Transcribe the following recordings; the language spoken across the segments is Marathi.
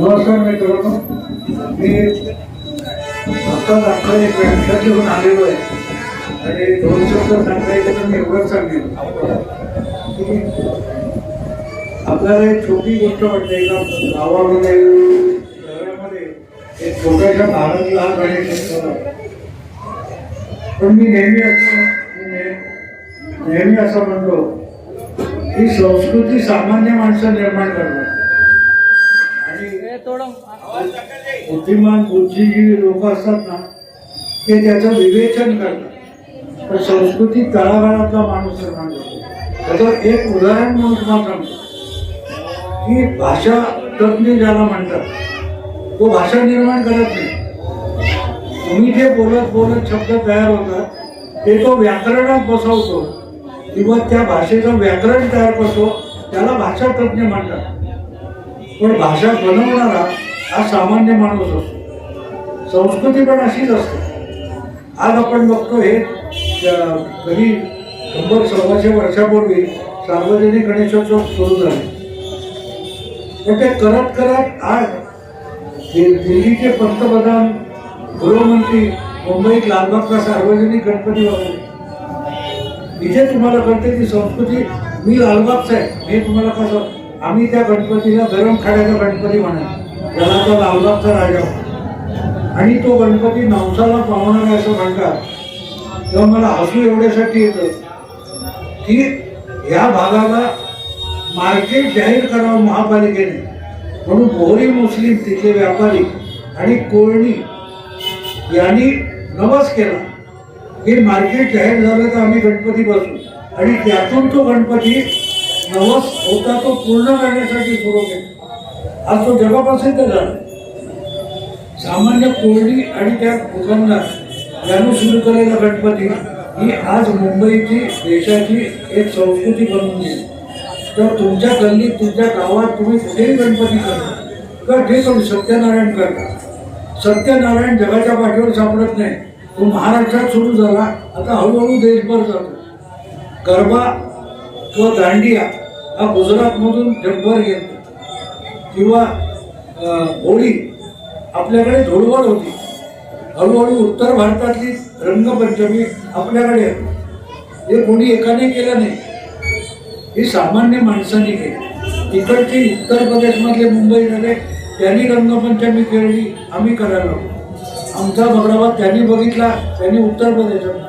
नमस्कार मित्रांनो मी आता दाखवा एक व्याख्या घेऊन आलेलो आहे. आणि दोन शब्द सांगायचे तर मी एवढंच सांगेन. की आपल्याला एक छोटी गोष्ट वाटते का गावामध्ये शहरामध्ये एक छोट्याशा भारत लहान गणेश आहे. पण मी नेहमी असं नेहमी असं म्हणतो ही संस्कृती सामान्य माणसं निर्माण करतात. बुद्धिमान बुद्धिजीवी लोक असतात ना ते त्याचं विवेचन करतात. पण संस्कृती तळागाळातला माणूस निर्माण करतो त्याचं एक उदाहरण म्हणून तुम्हाला सांगतो. की भाषा तज्ञ ज्याला म्हणतात तो भाषा निर्माण करत नाही. तुम्ही जे बोलत बोलत शब्द तयार होतात ते तो व्याकरणात बसवतो. किंवा त्या भाषेचं व्याकरण तयार करतो त्याला भाषा तज्ञ म्हणतात. पण भाषा बनवणारा हा सामान्य माणूस असतो. संस्कृती पण अशीच असते. आज आपण बघतो हे कधी शंभर सव्वाशे वर्षापूर्वी सार्वजनिक गणेशोत्सव सुरू झाले. पण ते करत करत आज दिल्लीचे पंतप्रधान गृहमंत्री मुंबईत लालबागचा सार्वजनिक गणपती वगैरे. इथे तुम्हाला कळते की संस्कृती मी लालबागचा आहे हे तुम्हाला कसं आम्ही त्या गणपतीला गरम खाड्याचा गणपती म्हणा त्याला तो राजा. आणि तो गणपती नवसाला पावणारा असं म्हणतात तेव्हा मला हसू एवढ्यासाठी येतं की ह्या भागाला मार्केट जाहीर करावं महापालिकेने. म्हणून मोहरी मुस्लिम तिथले व्यापारी आणि कोळणी यांनी नवस केला. की मार्केट जाहीर झालं तर आम्ही गणपती बसू. आणि त्यातून तो गणपती नवस होता तो पूर्ण करण्यासाठी सुरू केला. आज तो जगाप्रसिद्ध झाला. सामान्य कोरडी आणि त्या दुकानदार यांनी सुरू केलेला गणपती ही आज मुंबईची देशाची एक संस्कृती बनून गेली. तर तुमच्या गल्लीत तुमच्या गावात तुम्ही कुठेही गणपती करता तर ठीक आहे सत्यनारायण करता सत्यनारायण जगाच्या पाठीवर सापडत नाही तो महाराष्ट्रात सुरू झाला आता हळूहळू देशभर जातो. गरबा किंवा दांडिया हा गुजरातमधून जगभर येतो किंवा होळी आपल्याकडे धुळवड होती. हळूहळू उत्तर भारतातली रंगपंचमी आपल्याकडे हे कोणी एकाने केलं नाही. हे सामान्य माणसांनी केली. तिकडची उत्तर प्रदेशमधले मुंबई झाले त्यांनी रंगपंचमी खेळली आम्ही करायला आमचा बगडाबाद त्यांनी बघितला त्यांनी उत्तर प्रदेशात.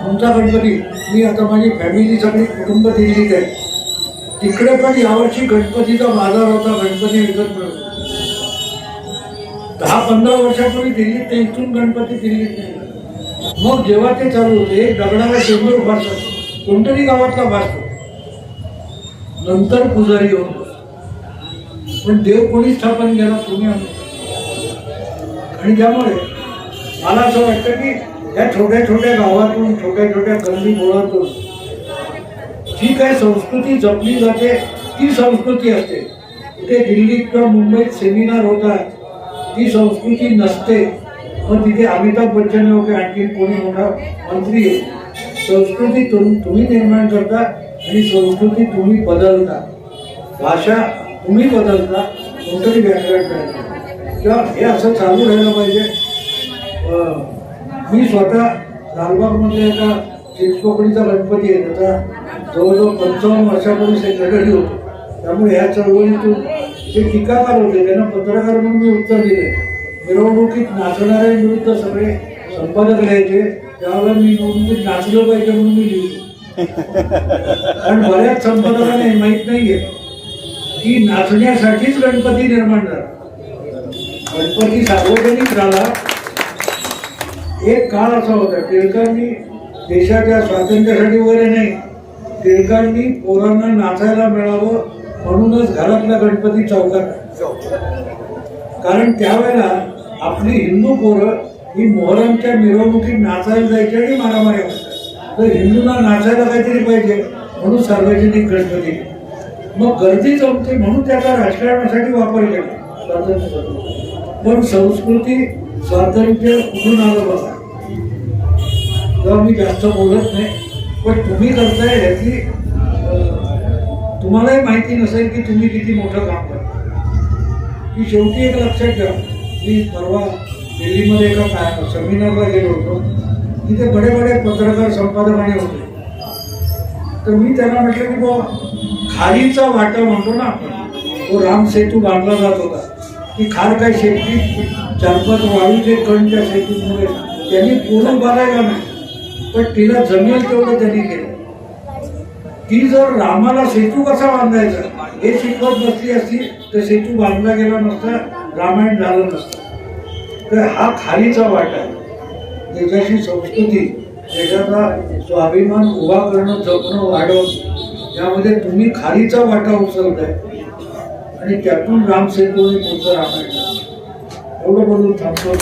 आमचा गणपती मी आता माझी फॅमिली सगळी कुटुंब दिल्लीत आहे तिकडे पण यावर्षी गणपतीचा बाजार होता गणपती विकत मिळतो दहा पंधरा वर्षापूर्वी दिल्लीत ते इथून गणपती दिल्लीत नाही मग जेव्हा ते चालू होते दगडाला शेंदूर उभारतात कोणतरी गावातला भासतो नंतर पुजारी येऊन पण देव कोणी स्थापन केला तुम्ही आणि त्यामुळे मला असं वाटतं की या छोट्या छोट्या गावातून छोट्या छोट्या गल्ली बोळातून जी काय संस्कृती जपली जाते ती संस्कृती असते. कुठे दिल्लीत किंवा मुंबईत सेमिनार होतात ती संस्कृती नसते. पण तिथे अमिताभ बच्चन वगैरे आणखी कोणी मोठा मंत्री संस्कृती तुम्ही निर्माण करता आणि संस्कृती तुम्ही बदलता. भाषा तुम्ही बदलता कोणतरी व्याकरण करता. किंवा हे असं चालू राहिलं पाहिजे. मी स्वतः लालबागमध्ये एका चिंचपोकळीचा गणपती आहे त्याचा. जवळजवळ पंचावन्न वर्षापूर्वी सेक्रेटरी होतो त्यामुळे ह्या चळवळीतून जे टीकाकार होते त्यांना पत्रकार म्हणून मी उत्तर दिले मिरवणुकीत नाचणाऱ्यांविरुद्ध सगळे संपादक लिहायचे त्यावेळेला मी निवडणुकीत नाचलं पाहिजे म्हणून मी लिहिलो. कारण बऱ्याच संपादकांना माहीत नाहीये. की नाचण्यासाठीच गणपती निर्माण झाला. गणपती सार्वजनिक झाला. एक काळ असा होता टिळकांनी देशाच्या स्वातंत्र्यासाठी वगैरे नाही टिळकांनी पोरांना नाचायला मिळावं म्हणूनच घरातला गणपती चौकात कारण त्यावेळेला आपली हिंदू पोरं ही मोहरमच्या मिरवणुकीत नाचायला जायची आणि मारामारी तर हिंदूंना नाचायला काहीतरी पाहिजे म्हणून सार्वजनिक गणपती. मग गर्दी जमते म्हणून त्याचा राजकारणासाठी वापर केला. स्वातंत्र्य पण संस्कृती स्वातंत्र्य कुठून आलं बघा? तेव्हा मी जास्त बोलत नाही. पण तुम्ही करताय ह्यातली तुम्हालाही माहिती नसेल की तुम्ही किती मोठं काम करता. की शेवटी एक लक्षात घ्या. मी परवा दिल्लीमध्ये एका काय सेमिनारला गेलो होतो. तिथे बडे बडे पत्रकार संपादक आणि होते. तर मी त्यांना म्हटलं की बुवा खारीचा वाटा म्हणतो ना आपण. तो राम सेतू बांधला जात होता. की खार काय शेती चार पाच वाळूचे कण त्या सेतूमुळे. त्यांनी पूर्ण बघायला नाही पण तिला जमेल तेवढं त्यांनी केलं. ती जर रामाला सेतू कसा बांधायचा? हे शिकवत बसली असती तर सेतू बांधला गेला नसता रामायण झालं नसतं. तर हा खालीचा वाटा आहे. देशाची संस्कृती देशाचा स्वाभिमान उभा करणं जपणं वाढवणं यामध्ये तुम्ही खालीचा वाटा उचलताय. आणि त्यातून राम सेतू आणि तुमचं रामायण एवढं बोलून थांबतो.